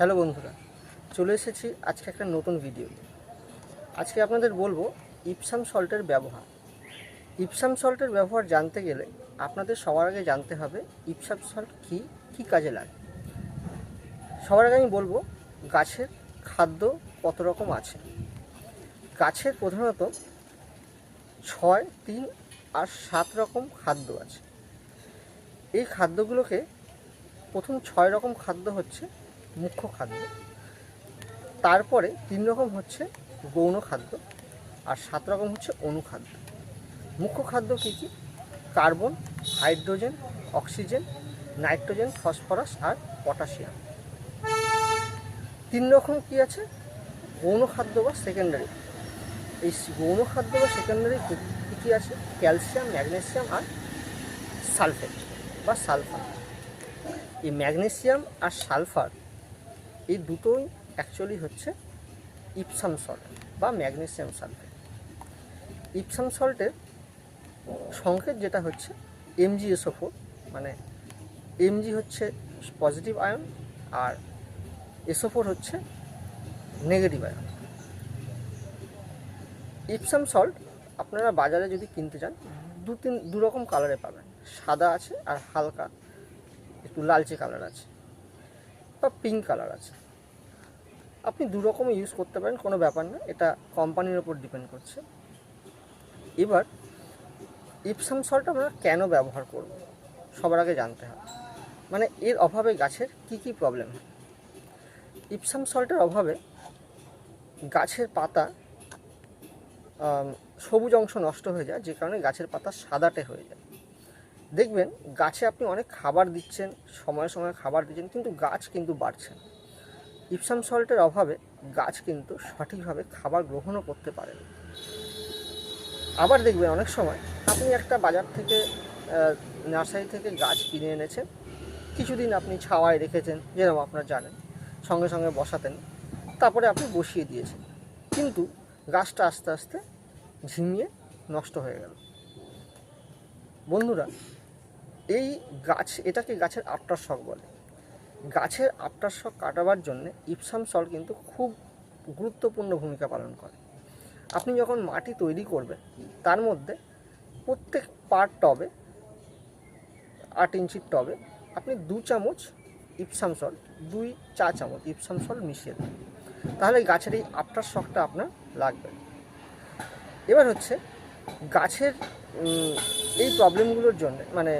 Hello বন্ধুরা, চলে এসেছি আজকে একটা নতুন ভিডিও আজকে আপনাদের বলব ইপসাম সল্টের ব্যবহার। ইপসাম সল্টের ব্যবহার জানতে গেলে আপনাদের সবার আগে জানতে হবে ইপসাম সল্ট কী কী কাজে লাগে। সবার আগে আমি বলব গাছের খাদ্য কত রকম আছে। গাছের প্রধানত ছয়, তিন আর সাত রকম খাদ্য আছে। এই খাদ্যগুলোকে প্রথম ছয় রকম খাদ্য হচ্ছে মুখ্য খাদ্য। তারপরে তিন রকম হচ্ছে গৌণ খাদ্য আর সাত রকম হচ্ছে অনুখাদ্য। মুখ্য খাদ্য কী কী? Carbon, hydrogen, oxygen, nitrogen, phosphorus আর পটাশিয়াম। তিন রকম কী আছে? গৌণ খাদ্য বা সেকেন্ডারি এই গৌণ খাদ্য বা সেকেন্ডারি কী কী আছে? ক্যালসিয়াম, ম্যাগনেসিয়াম আর সালফেট বা সালফার। এই ম্যাগনেসিয়াম আর সালফার এই দুটোই অ্যাকচুয়ালি হচ্ছে ইপসাম সল্ট বা ম্যাগনেসিয়াম সালফেট ইপসাম সল্টের সংকেত যেটা হচ্ছে এমজিএসও ফোর মানে এমজি হচ্ছে পজিটিভ আয়ন আর এসও ফোর হচ্ছে নেগেটিভ আয়ন ইপসাম সল্ট আপনারা বাজারে যদি কিনতে চান, দু তিন, দু রকম কালারে পাবেন। সাদা আছে আর হালকা, একটু লালচে কালার আছে। বা পিঙ্ক কালার আছে। আপনি দু রকমই ইউজ করতে পারেন, কোনো ব্যাপার না, এটা কোম্পানির ওপর ডিপেন্ড করছে। এবার ইপসাম সল্ট আমরা কেন ব্যবহার করব? সবার আগে জানতে হবে। মানে এর অভাবে গাছের কি কি প্রবলেম হয় ইপসাম সল্টের অভাবে গাছের পাতা সবুজ অংশ নষ্ট হয়ে যায়, যে কারণে গাছের পাতা সাদাটে হয়ে যায়। দেখবেন গাছে আপনি অনেক খাবার দিচ্ছেন, সময়ে সময়ে খাবার দিচ্ছেন, কিন্তু গাছ কিন্তু বাড়ছে না। ইপসাম সল্টের অভাবে গাছ কিন্তু সঠিকভাবে খাবার গ্রহণও করতে পারে আবার দেখবেন অনেক সময় আপনি একটা বাজার থেকে নার্সারি থেকে গাছ কিনে এনেছেন, কিছুদিন আপনি ছাওয়ায় রেখেছেন যেরকম আপনারা জানেন, সঙ্গে সঙ্গে বসাতেন, তারপরে আপনি বসিয়ে দিয়েছেন, কিন্তু গাছটা আস্তে আস্তে ঝিমিয়ে নষ্ট হয়ে গেল। বন্ধুরা এই গাছ এটাকে গাছের আফটার শক বলে। গাছের আফটার শক কাটাবার জন্য ইপসাম সল কিন্তু খুব গুরুত্বপূর্ণ ভূমিকা পালন করে। আপনি যখন মাটি তৈরি করবেন, তার মধ্যে প্রত্যেক পার টবে, আট ইঞ্চির টবে আপনি দু চামচ ইপসাম সল, দুই চা চামচ ইপসাম সল মিশিয়ে দেবেন তাহলে গাছের এই আফটার শকটা আপনার লাগবে। এবার হচ্ছে গাছের এই প্রবলেমগুলোর জন্য মানে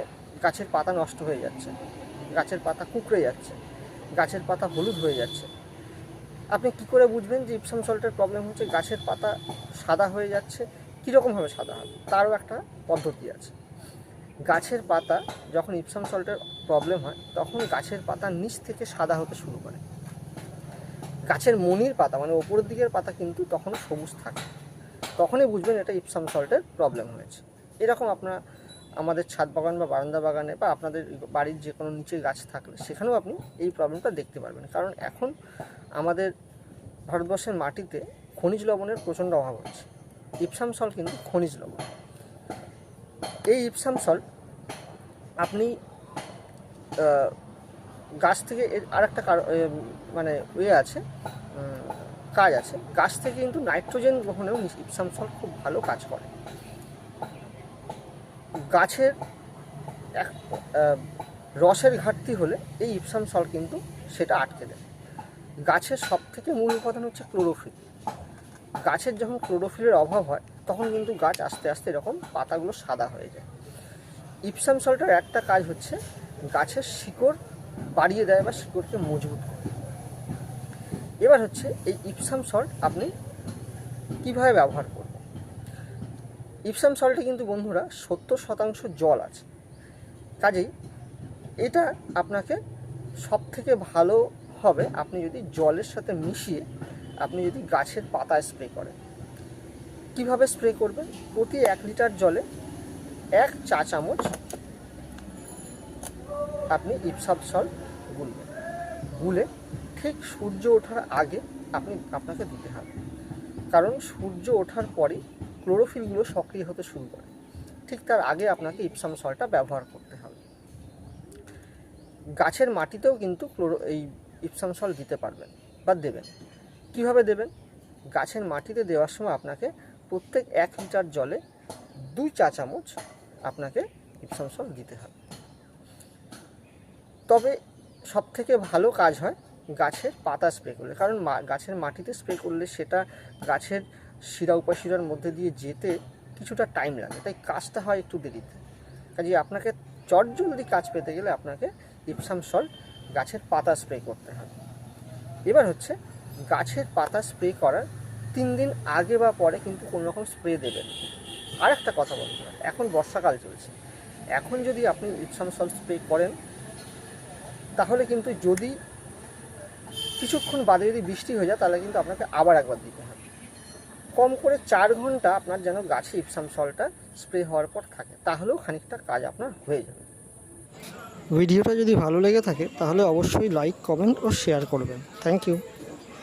গাছের পাতা নষ্ট হয়ে যাচ্ছে। গাছের পাতা কুঁকড়ে যাচ্ছে। গাছের পাতা হলুদ হয়ে যাচ্ছে। আপনি কি করে বুঝবেন যে ইপসাম সল্টের প্রবলেম হচ্ছে? গাছের পাতা সাদা হয়ে যাচ্ছে। কীরকমভাবে সাদা হবে? তারও একটা পদ্ধতি আছে। গাছের পাতা যখন ইপসাম সল্টের প্রবলেম হয়, তখন গাছের পাতা নিচ থেকে সাদা হতে শুরু করে। গাছের মনির পাতা মানে ওপরের দিকের পাতা কিন্তু তখন সবুজ থাকে। তখনই বুঝবেন এটা ইপসাম সল্টের প্রবলেম হয়েছে। এরকম আপনার আমাদের ছাদ বাগান বা বারান্দা বাগানে বা আপনাদের বাড়ির যে কোনো নিচে গাছ থাকলে সেখানেও আপনি এই প্রবলেমটা দেখতে পারবেন। কারণ এখন আমাদের ভারতবর্ষের মাটিতে খনিজ লবণের প্রচণ্ড অভাব হচ্ছে। ইপসাম সল্ট কিন্তু খনিজ লবণ। এই ইপসাম সল্ট আপনি গাছ থেকে এর আরেকটা কার- মানে ইয়ে আছে কাজ আছে। গাছ থেকে কিন্তু নাইট্রোজেন গ্রহণেও ইপসাম সল্ট খুব ভালো কাজ করে। গাছের এক রসের ঘাটতি হলে এই ইপসাম সল্ট কিন্তু সেটা আটকে দেয়। গাছের সব থেকে মূল উপাদান হচ্ছে ক্লোরোফিল। গাছের যখন ক্লোরোফিলের অভাব হয়, তখন কিন্তু গাছ আস্তে আস্তে এরকম পাতাগুলো সাদা হয়ে যায়। ইপসাম সল্টের একটা কাজ হচ্ছে গাছের শিকড় বাড়িয়ে দেয় বা শিকড়কে মজবুত করে। এবার হচ্ছে এই ইপসাম সল্ট আপনি কীভাবে ব্যবহার করবেন? ইপসাম সল্টে কিন্তু বন্ধুরা সত্তর শতাংশ জল আছে। কাজেই এটা আপনাকে সব থেকে ভালো হবে আপনি যদি জলের সাথে মিশিয়ে আপনি যদি গাছের পাতায় স্প্রে করেন। কীভাবে স্প্রে করবেন? প্রতি এক লিটার জলে এক চা চামচ আপনি ইপসাম সল্ট গুলবেন গুলে ঠিক সূর্য ওঠার আগে আপনি, আপনাকে দিতে হবে। কারণ সূর্য ওঠার পরেই ক্লোরোফিলগুলো সক্রিয় হতে শুরু করে। ঠিক তার আগে আপনাকে ইপসাম সল্টটা ব্যবহার করতে হবে। গাছের মাটিতেও কিন্তু ক্লোরো, এই ইপসাম সল দিতে পারবেন বা দেবেন। কীভাবে দেবেন? গাছের মাটিতে দেওয়ার সময় আপনাকে প্রত্যেক এক লিটার জলে দুই চা চামচ আপনাকে ইপসাম সল দিতে হবে। তবে সব থেকে ভালো কাজ হয় গাছের পাতা স্প্রে করলে, কারণ গাছের মাটিতে স্প্রে করলে সেটা গাছের শিরা উপাশিরার মধ্যে দিয়ে যেতে কিছুটা টাইম লাগে, তাই কাজটা হয় একটু দেরিতে। কাজে আপনাকে চট জলদি কাজ পেতে গেলে আপনাকে ইপসাম সল্ট গাছের পাতা স্প্রে করতে হবে। এবার হচ্ছে গাছের পাতা স্প্রে করার তিন দিন আগে বা পরে কিন্তু কোনো রকম স্প্রে দেবেন আর একটা কথা বলতে হবে এখন বর্ষাকাল চলছে। এখন যদি আপনি ইপসাম সল্ট স্প্রে করেন, তাহলে কিন্তু যদি কিছুক্ষণ বাদে যদি বৃষ্টি হয়ে যায়, তাহলে কিন্তু আপনাকে আবার একবার দিতে কম করে চার ঘণ্টা আপনার যেন গাছে ইপসাম সলটা স্প্রে হওয়ার পর থাকে, তাহলেও খানিকটা কাজ আপনার হয়ে যাবে। ভিডিওটা যদি ভালো লেগে থাকে, তাহলে অবশ্যই লাইক কমেন্ট ও শেয়ার করবেন। Thank you